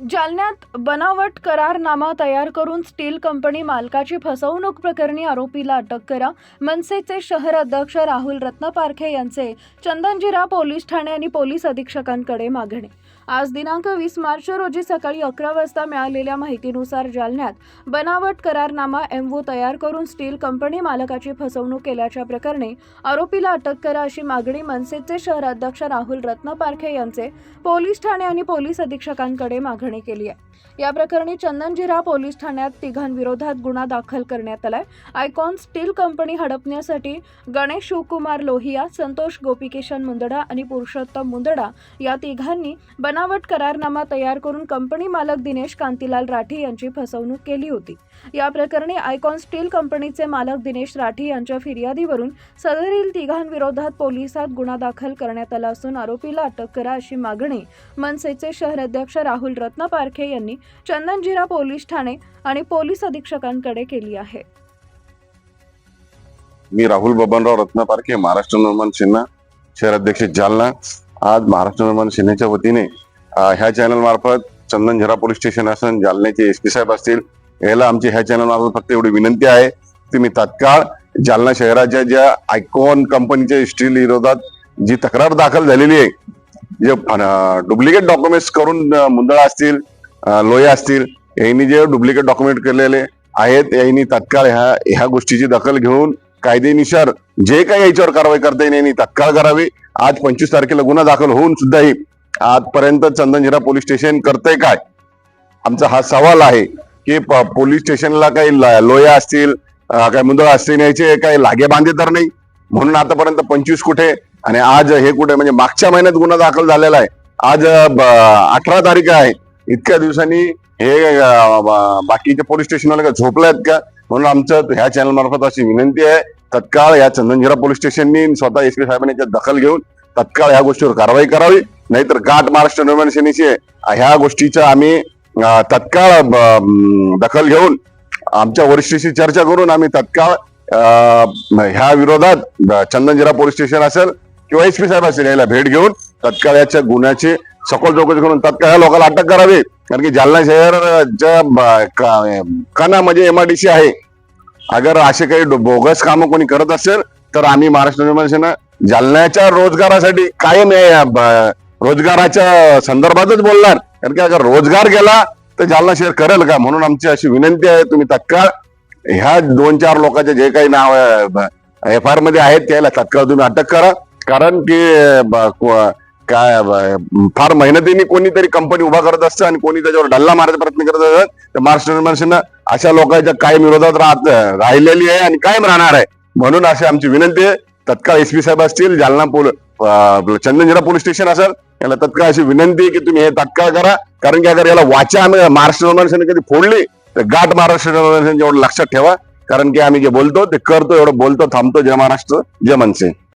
जालन्यात बनावट करारनामा तयार करून स्टील कंपनी मालकाची फसवणूक प्रकरणी आरोपीला अटक करा. मनसेचे शहर अध्यक्ष राहुल रत्नपारखे यांचे चंदनजिरा पोलीस ठाणे आणि पोलीस अधीक्षकांकडे मागणी. आज दिनांक वीस मार्च रोजी सकाळी अकरा वाजता मिळालेल्या माहितीनुसार जालन्यात बनावट करारनामा एमवो तयार करून स्टील कंपनी मालकाची फसवणूक केल्याच्या प्रकरणी आरोपीला अटक करा अशी मागणी मनसेचे शहर अध्यक्ष राहुल रत्नपारखे यांचे पोलीस ठाणे आणि पोलीस अधीक्षकांकडे मागणी. केली आहे. या प्रकरणी चंदनजिरा पोलीस ठाण्यात तिघांविरोधात गुन्हा दाखल करण्यात आलाय. आयकॉन स्टील कंपनी हडपण्यासाठी गणेश शिवकुमार लोहिया संतोष गोपीकिशन मुंदडा आणि पुरुषोत्तम मुंदडा या तिघांनी बनावट करारनामा तयार करून कंपनी मालक दिनेश कांतीलाल राठी यांची फसवणूक केली होती. या प्रकरणी आयकॉन स्टील कंपनीचे मालक दिनेश राठी यांच्या फिर्यादीवरून सदरील तिघांविरोधात पोलिसात गुन्हा दाखल करण्यात आला असून आरोपीला अटक करा अशी मागणी मनसेचे शहराध्यक्ष राहुल रत्न रत्ना पारखे यांनी चंदनजिरा पोलीस ठाणे आणि पोलीस अधीक्षकांकडे केली आहे. मी राहुल बबनराव रत्नापारखे महाराष्ट्र निर्माण सेना शहराध्यक्ष जालना. आज महाराष्ट्र निर्माण सेनेच्या वतीने ह्या चॅनल मार्फत चंदनझरा पोलीस स्टेशन असेल जालन्याचे एस पी साहेब असतील याला आमची ह्या चॅनल मार्फत फक्त एवढी विनंती आहे तुम्ही तात्काळ जालना शहराच्या ज्या आयकॉन कंपनीच्या स्टील विरोधात जी तक्रार दाखल झालेली आहे जे डुप्लिकेट डॉक्युमेंट्स करून मुंदळा असतील लोहे लोया असतील यांनी जे डुप्लिकेट डॉक्युमेंट केलेले आहेत यांनी तात्काळ ह्या ह्या गोष्टीची दखल घेऊन कायदेनुसार जे काही याच्यावर कारवाई करता येईल यांनी तात्काळ करावी. आज पंचवीस तारखेला गुन्हा दाखल होऊन सुद्धाही आजपर्यंत चंदनझिरा पोलीस स्टेशन करतंय काय? आमचा हा सवाल आहे की पोलीस स्टेशनला काही लोया असतील काय काही मुंदळ असतील याचे काही लागे बांधे तर नाही? म्हणून आतापर्यंत पंचवीस कुठे आणि आज हे कुठे म्हणजे मागच्या महिन्यात गुन्हा दाखल झालेला आहे. आज अठरा तारीख आहे. इतक्या दिवसांनी हे बाकीच्या बाकीचे पोलीस स्टेशनला का झोपले का? म्हणून आमचं ह्या चॅनल मार्फत अशी विनंती आहे. तत्काळ या चंदनजिरा पोलीस स्टेशननी स्वतः एस पी साहेबांनी याच्यात दखल घेऊन तत्काळ ह्या गोष्टीवर कारवाई करावी. नाहीतर गाठ महाराष्ट्र निर्माण सेनेची ह्या गोष्टीचा आम्ही तत्काळ दखल घेऊन आमच्या वरिष्ठशी चर्चा करून आम्ही तत्काळ ह्या विरोधात चंदनजिरा पोलीस स्टेशन असेल किंवा एस पी साहेब यायला याला भेट घेऊन तत्काळ याच्या गुन्ह्याची सखोल चौकशी करून तत्काळ या लोकांना अटक करावी. कारण की जालना शहरच्या ब- म्हणजे एमआरडीसी आहे. अगर असे काही बोगस कामं कोणी करत असेल तर आम्ही महाराष्ट्र निर्माण सेना जालन्याच्या रोजगारासाठी कायम रोजगाराच्या संदर्भातच बोलणार. कारण की अगर रोजगार गेला तर जालना शहर करेल का? म्हणून आमची अशी विनंती आहे तुम्ही तत्काळ ह्या दोन चार लोकांचे जे काही नाव एफ आय आरमध्ये आहेत त्याला तत्काळ तुम्ही अटक करा. कारण की काय फार मेहनतीने कोणीतरी कंपनी उभा करत असतं आणि कोणी त्याच्यावर डल्ला मारायचा प्रयत्न करत असत तर महाराष्ट्र निर्माण अशा लोकांच्या कायम विरोधात राहत राहिलेली आहे आणि कायम राहणार आहे. म्हणून अशी आमची विनंती आहे तत्काळ एस पी साहेब असतील जालना पोल चंदनजिरा पोलीस स्टेशन असेल याला तत्काळ अशी विनंती आहे की तुम्ही हे तत्काळ करा कारण की अगर याला वाचा महाराष्ट्र निर्माण कधी फोडली तर गाठ महाराष्ट्र निर्माण एवढं लक्षात ठेवा कारण की आम्ही जे बोलतो ते करतो एवढं बोलतो थांबतो जय महाराष्ट्र जय मनसे.